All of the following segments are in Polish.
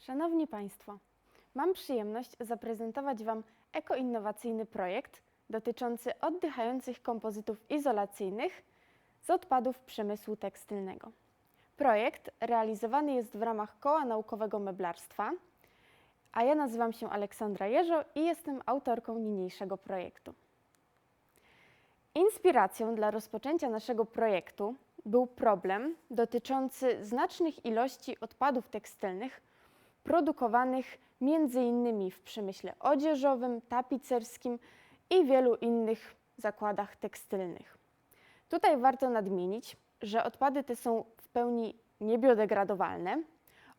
Szanowni Państwo, mam przyjemność zaprezentować Wam ekoinnowacyjny projekt dotyczący oddychających kompozytów izolacyjnych z odpadów przemysłu tekstylnego. Projekt realizowany jest w ramach Koła Naukowego Meblarstwa, a ja nazywam się Aleksandra Jeżo i jestem autorką niniejszego projektu. Inspiracją dla rozpoczęcia naszego projektu był problem dotyczący znacznych ilości odpadów tekstylnych produkowanych m.in. w przemyśle odzieżowym, tapicerskim i wielu innych zakładach tekstylnych. Tutaj warto nadmienić, że odpady te są w pełni niebiodegradowalne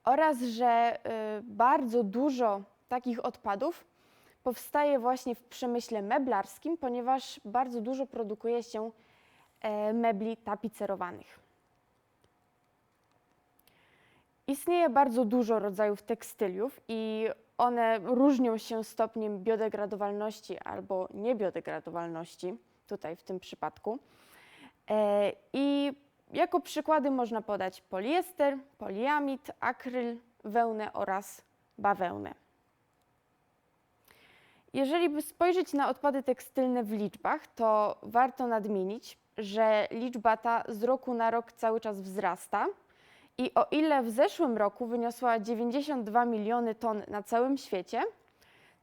oraz że y, bardzo dużo takich odpadów powstaje właśnie w przemyśle meblarskim, ponieważ bardzo dużo produkuje się e, mebli tapicerowanych. Istnieje bardzo dużo rodzajów tekstyliów i one różnią się stopniem biodegradowalności albo niebiodegradowalności, tutaj w tym przypadku. E, I jako przykłady można podać poliester, poliamid, akryl, wełnę oraz bawełnę. Jeżeli by spojrzeć na odpady tekstylne w liczbach, to warto nadmienić, że liczba ta z roku na rok cały czas wzrasta. I o ile w zeszłym roku wyniosła 92 miliony ton na całym świecie,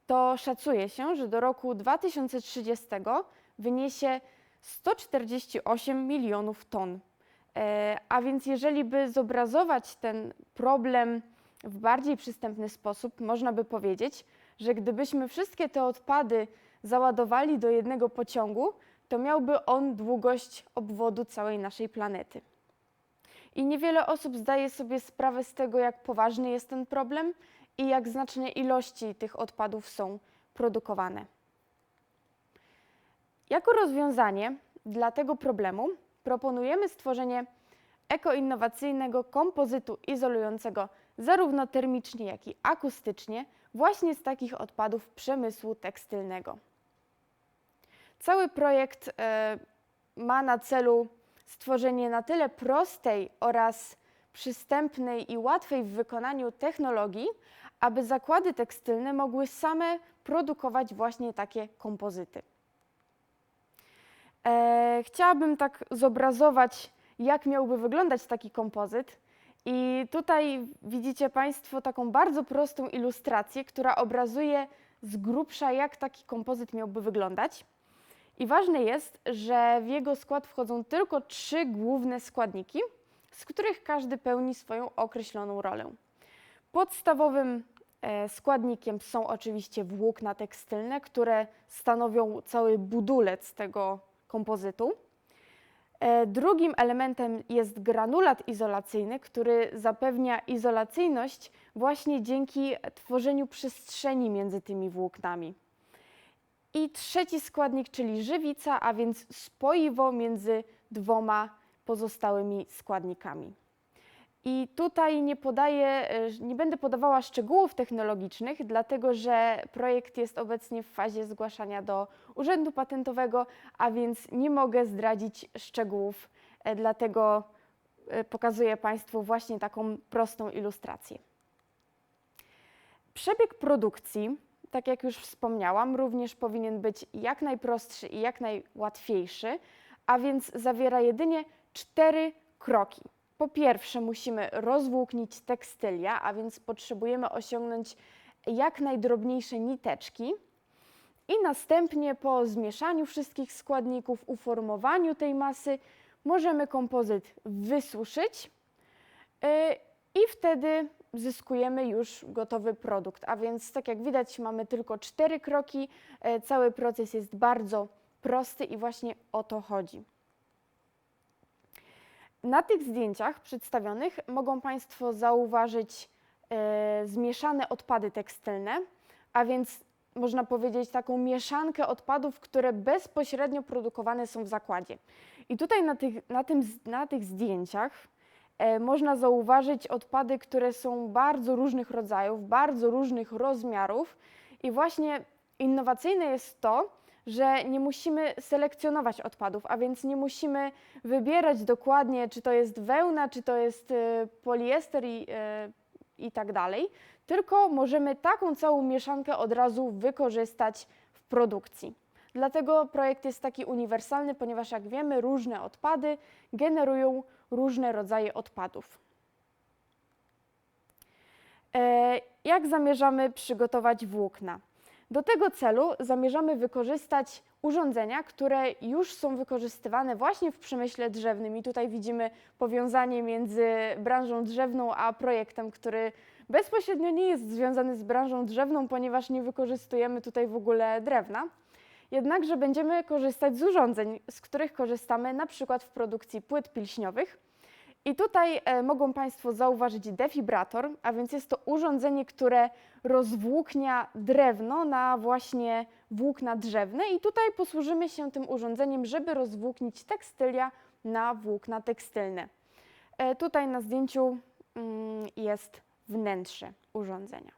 to szacuje się, że do roku 2030 wyniesie 148 milionów ton. E, A więc jeżeli by zobrazować ten problem w bardziej przystępny sposób, można by powiedzieć, że gdybyśmy wszystkie te odpady załadowali do jednego pociągu, to miałby on długość obwodu całej naszej planety. I niewiele osób zdaje sobie sprawę z tego, jak poważny jest ten problem i jak znaczne ilości tych odpadów są produkowane. Jako rozwiązanie dla tego problemu proponujemy stworzenie ekoinnowacyjnego kompozytu izolującego zarówno termicznie, jak i akustycznie właśnie z takich odpadów przemysłu tekstylnego. Cały projekt e, ma na celu stworzenie na tyle prostej oraz przystępnej i łatwej w wykonaniu technologii, aby zakłady tekstylne mogły same produkować właśnie takie kompozyty. E, chciałabym tak zobrazować, jak miałby wyglądać taki kompozyt. I tutaj widzicie Państwo taką bardzo prostą ilustrację, która obrazuje z grubsza, jak taki kompozyt miałby wyglądać. I ważne jest, że w jego skład wchodzą tylko trzy główne składniki, z których każdy pełni swoją określoną rolę. Podstawowym e, składnikiem są oczywiście włókna tekstylne, które stanowią cały budulec tego kompozytu. E, Drugim elementem jest granulat izolacyjny, który zapewnia izolacyjność właśnie dzięki tworzeniu przestrzeni między tymi włóknami. I trzeci składnik, czyli żywica, a więc spoiwo między dwoma pozostałymi składnikami. I tutaj nie podaję, e, nie będę podawała szczegółów technologicznych, dlatego że projekt jest obecnie w fazie zgłaszania do Urzędu Patentowego, a więc nie mogę zdradzić szczegółów, e, dlatego e, pokazuję Państwu właśnie taką prostą ilustrację. Przebieg produkcji, tak jak już wspomniałam, również powinien być jak najprostszy i jak najłatwiejszy, a więc zawiera jedynie cztery kroki. Po pierwsze, musimy rozwłóknić tekstylia, a więc potrzebujemy osiągnąć jak najdrobniejsze niteczki. I następnie po zmieszaniu wszystkich składników, uformowaniu tej masy, możemy kompozyt wysuszyć yy, i wtedy zyskujemy już gotowy produkt. A więc, tak jak widać, mamy tylko cztery kroki. Yy, Cały proces jest bardzo prosty i właśnie o to chodzi. Na tych zdjęciach przedstawionych mogą Państwo zauważyć e, zmieszane odpady tekstylne, a więc można powiedzieć taką mieszankę odpadów, które bezpośrednio produkowane są w zakładzie. I tutaj na tych, na tym, na tych zdjęciach e, można zauważyć odpady, które są bardzo różnych rodzajów, bardzo różnych rozmiarów i właśnie innowacyjne jest to, że nie musimy selekcjonować odpadów, a więc nie musimy wybierać dokładnie, czy to jest wełna, czy to jest e, poliester i, e, i tak dalej, tylko możemy taką całą mieszankę od razu wykorzystać w produkcji. Dlatego projekt jest taki uniwersalny, ponieważ jak wiemy, różne odpady generują różne rodzaje odpadów. E, Jak zamierzamy przygotować włókna? Do tego celu zamierzamy wykorzystać urządzenia, które już są wykorzystywane właśnie w przemyśle drzewnym. I tutaj widzimy powiązanie między branżą drzewną a projektem, który bezpośrednio nie jest związany z branżą drzewną, ponieważ nie wykorzystujemy tutaj w ogóle drewna. Jednakże będziemy korzystać z urządzeń, z których korzystamy na przykład w produkcji płyt pilśniowych. I tutaj e, mogą Państwo zauważyć defibrator, a więc jest to urządzenie, które rozwłóknia drewno na właśnie włókna drzewne i tutaj posłużymy się tym urządzeniem, żeby rozwłóknić tekstylia na włókna tekstylne. E, tutaj na zdjęciu mm, jest wnętrze urządzenia.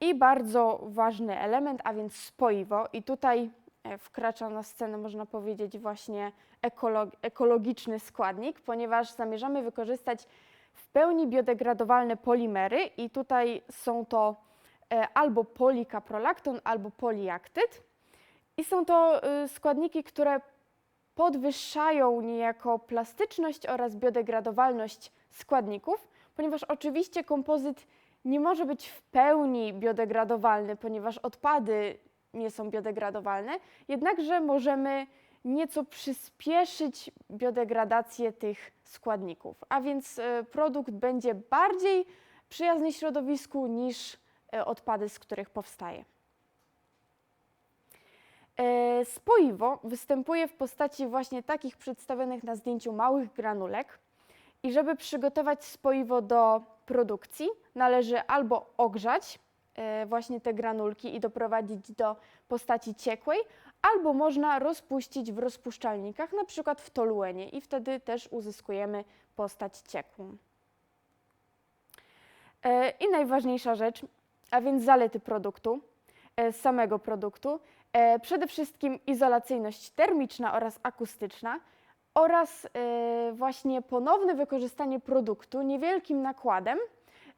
I bardzo ważny element, a więc spoiwo. I tutaj e, wkracza na scenę, można powiedzieć, właśnie ekolog- ekologiczny składnik, ponieważ zamierzamy wykorzystać w pełni biodegradowalne polimery i tutaj są to e, albo polikaprolakton, albo poliaktyd. I są to y, składniki, które podwyższają niejako plastyczność oraz biodegradowalność składników, ponieważ oczywiście kompozyt nie może być w pełni biodegradowalny, ponieważ odpady nie są biodegradowalne, jednakże możemy nieco przyspieszyć biodegradację tych składników, a więc e, produkt będzie bardziej przyjazny środowisku niż e, odpady, z których powstaje. E, Spoiwo występuje w postaci właśnie takich przedstawionych na zdjęciu małych granulek. I żeby przygotować spoiwo do produkcji, należy albo ogrzać e, właśnie te granulki i doprowadzić do postaci ciekłej, albo można rozpuścić w rozpuszczalnikach, na przykład w toluenie i wtedy też uzyskujemy postać ciekłą. E, I najważniejsza rzecz, a więc zalety produktu, e, samego produktu. Przede wszystkim izolacyjność termiczna oraz akustyczna oraz e, właśnie ponowne wykorzystanie produktu niewielkim nakładem.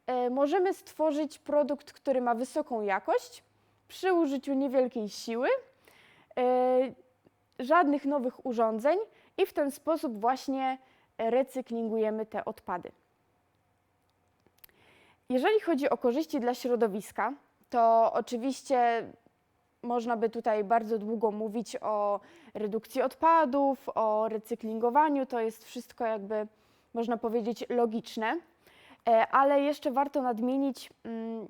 E, Możemy stworzyć produkt, który ma wysoką jakość przy użyciu niewielkiej siły, e, żadnych nowych urządzeń i w ten sposób właśnie recyklingujemy te odpady. Jeżeli chodzi o korzyści dla środowiska, to oczywiście można by tutaj bardzo długo mówić o redukcji odpadów, o recyklingowaniu. To jest wszystko jakby, można powiedzieć, logiczne. E, Ale jeszcze warto nadmienić, mm,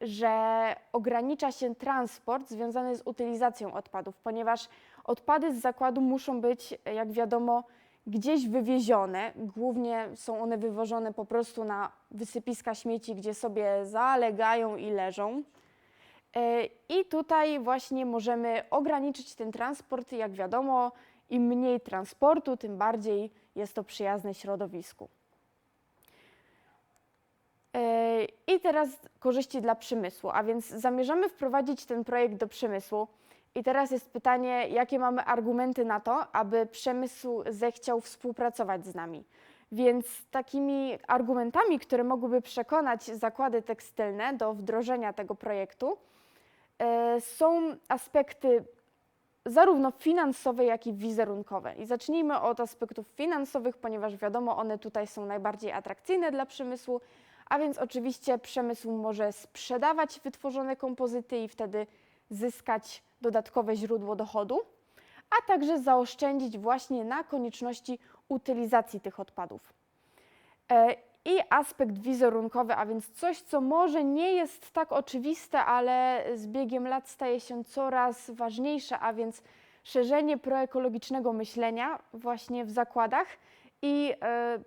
że ogranicza się transport związany z utylizacją odpadów, ponieważ odpady z zakładu muszą być, jak wiadomo, gdzieś wywiezione. Głównie są one wywożone po prostu na wysypiska śmieci, gdzie sobie zalegają i leżą. E, I tutaj właśnie możemy ograniczyć ten transport. Jak wiadomo, im mniej transportu, tym bardziej jest to przyjazne środowisku. E, I teraz korzyści dla przemysłu, a więc zamierzamy wprowadzić ten projekt do przemysłu. I teraz jest pytanie, jakie mamy argumenty na to, aby przemysł zechciał współpracować z nami. Więc takimi argumentami, które mogłyby przekonać zakłady tekstylne do wdrożenia tego projektu, są aspekty zarówno finansowe, jak i wizerunkowe. I zacznijmy od aspektów finansowych, ponieważ wiadomo, one tutaj są najbardziej atrakcyjne dla przemysłu, a więc oczywiście przemysł może sprzedawać wytworzone kompozyty i wtedy zyskać dodatkowe źródło dochodu, a także zaoszczędzić właśnie na konieczności utylizacji tych odpadów. I aspekt wizerunkowy, a więc coś, co może nie jest tak oczywiste, ale z biegiem lat staje się coraz ważniejsze, a więc szerzenie proekologicznego myślenia właśnie w zakładach i e,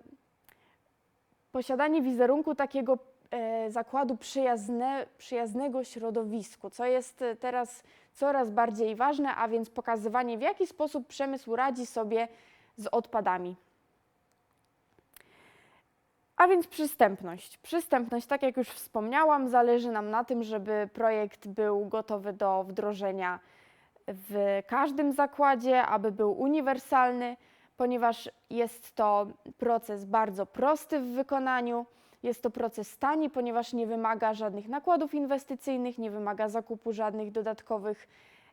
posiadanie wizerunku takiego e, zakładu przyjazne, przyjaznego środowisku, co jest e, teraz coraz bardziej ważne, a więc pokazywanie, w jaki sposób przemysł radzi sobie z odpadami. A więc przystępność. Przystępność, tak jak już wspomniałam, zależy nam na tym, żeby projekt był gotowy do wdrożenia w każdym zakładzie, aby był uniwersalny, ponieważ jest to proces bardzo prosty w wykonaniu. Jest to proces tani, ponieważ nie wymaga żadnych nakładów inwestycyjnych, nie wymaga zakupu żadnych dodatkowych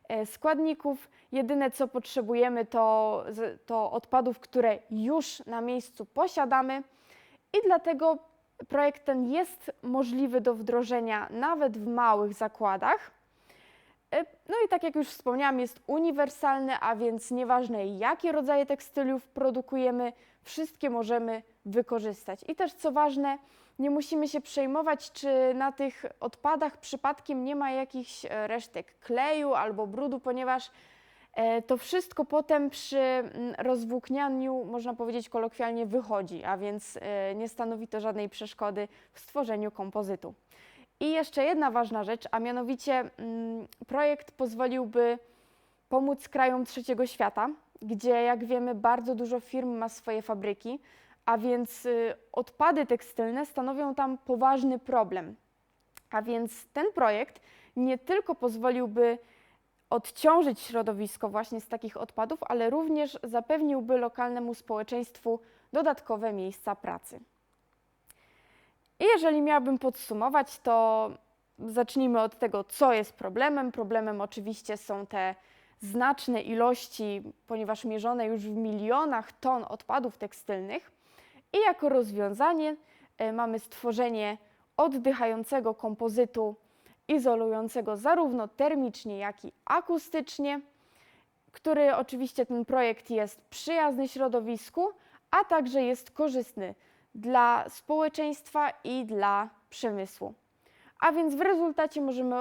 e, składników. Jedyne co potrzebujemy to, to odpadów, które już na miejscu posiadamy i dlatego projekt ten jest możliwy do wdrożenia nawet w małych zakładach. E, No i tak jak już wspomniałam, jest uniwersalny, a więc nieważne jakie rodzaje tekstyliów produkujemy, wszystkie możemy wykorzystać. I też co ważne, nie musimy się przejmować, czy na tych odpadach przypadkiem nie ma jakichś e, resztek kleju albo brudu, ponieważ to wszystko potem przy mm, rozwłóknianiu, można powiedzieć kolokwialnie, wychodzi, a więc e, nie stanowi to żadnej przeszkody w stworzeniu kompozytu. I jeszcze jedna ważna rzecz, a mianowicie mm, projekt pozwoliłby pomóc krajom trzeciego świata, gdzie jak wiemy bardzo dużo firm ma swoje fabryki, a więc y, odpady tekstylne stanowią tam poważny problem. A więc ten projekt nie tylko pozwoliłby odciążyć środowisko właśnie z takich odpadów, ale również zapewniłby lokalnemu społeczeństwu dodatkowe miejsca pracy. I jeżeli miałabym podsumować, to zacznijmy od tego, co jest problemem. Problemem oczywiście są te znaczne ilości, ponieważ mierzone już w milionach ton odpadów tekstylnych. I jako rozwiązanie e, mamy stworzenie oddychającego kompozytu izolującego zarówno termicznie, jak i akustycznie, który oczywiście ten projekt jest przyjazny środowisku, a także jest korzystny dla społeczeństwa i dla przemysłu. A więc w rezultacie możemy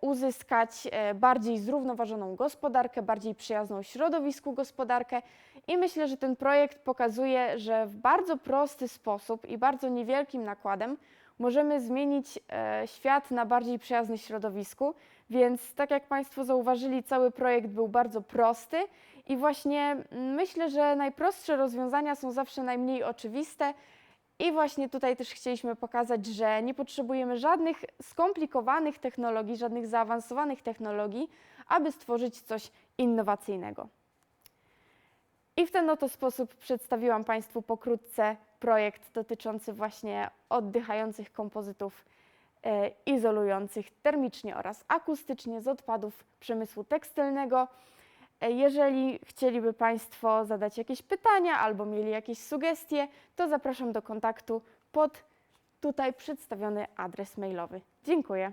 uzyskać e, bardziej zrównoważoną gospodarkę, bardziej przyjazną środowisku gospodarkę i myślę, że ten projekt pokazuje, że w bardzo prosty sposób i bardzo niewielkim nakładem możemy zmienić e, świat na bardziej przyjazny środowisku. Więc tak jak Państwo zauważyli, cały projekt był bardzo prosty i właśnie myślę, że najprostsze rozwiązania są zawsze najmniej oczywiste. I właśnie tutaj też chcieliśmy pokazać, że nie potrzebujemy żadnych skomplikowanych technologii, żadnych zaawansowanych technologii, aby stworzyć coś innowacyjnego. I w ten oto sposób przedstawiłam Państwu pokrótce projekt dotyczący właśnie oddychających kompozytów e, izolujących termicznie oraz akustycznie z odpadów przemysłu tekstylnego. E, Jeżeli chcieliby Państwo zadać jakieś pytania albo mieli jakieś sugestie, to zapraszam do kontaktu pod tutaj przedstawiony adres mailowy. Dziękuję.